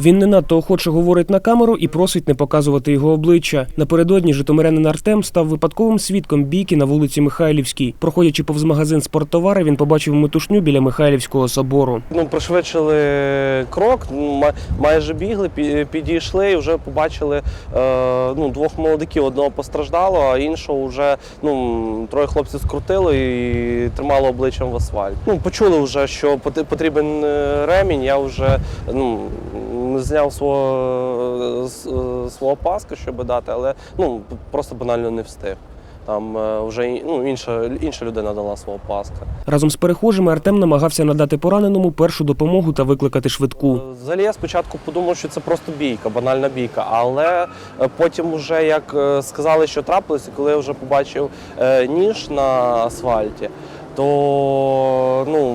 Він не надто охоче говорить на камеру і просить не показувати його обличчя. Напередодні житомирянин Артем став випадковим свідком бійки на вулиці Михайлівській. Проходячи повз магазин спорттовари, він побачив метушню біля Михайлівського собору. Ну, пришвидшили крок, ну, ма- майже бігли, підійшли і вже побачили е, ну, двох молодиків. Одного постраждало, а іншого вже ну, троє хлопців скрутило і тримало обличчям в асфальт. Ну, почули вже, що потрібен е, ремінь. Я вже ну, зняв свого, е, е, свого паска, щоб дати, але ну, просто банально не встиг. Там е, вже ну, інша, інша людина дала свого паска. Разом з перехожими Артем намагався надати пораненому першу допомогу та викликати швидку. Взагалі я спочатку подумав, що це просто бійка, банальна бійка. Але потім, уже як сказали, що трапилося, коли я вже побачив ніж на асфальті, то ну,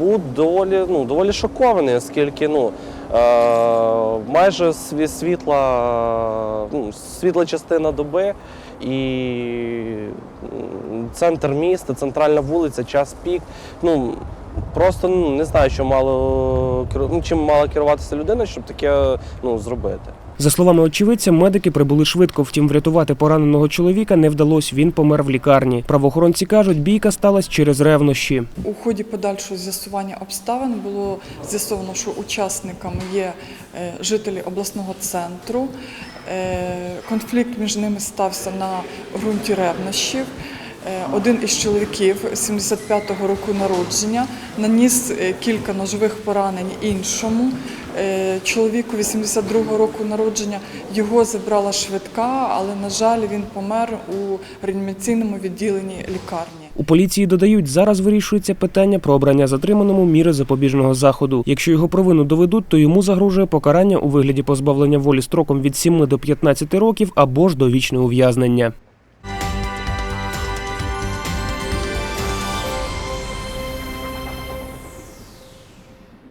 був доволі, ну, доволі шокований, оскільки ну, е, майже світла, ну, світла частина доби і центр міста, центральна вулиця, час пік. Ну, Просто ну, не знаю, що мало ну, чим мала керуватися людина, щоб таке ну, зробити. За словами очевидця, медики прибули швидко, втім врятувати пораненого чоловіка не вдалося. Він помер в лікарні. Правоохоронці кажуть, бійка сталася через ревнощі. У ході подальшого з'ясування обставин було з'ясовано, що учасниками є е, жителі обласного центру. Е, Конфлікт між ними стався на ґрунті ревнощів. Е, Один із чоловіків 75-го року народження наніс е, кілька ножових поранень іншому. Е, Чоловіку 82-го року народження його забрала швидка, але, на жаль, він помер у реанімаційному відділенні лікарні. У поліції додають, зараз вирішується питання про обрання затриманому міри запобіжного заходу. Якщо його провину доведуть, то йому загрожує покарання у вигляді позбавлення волі строком від 7 до 15 років або ж довічне ув'язнення.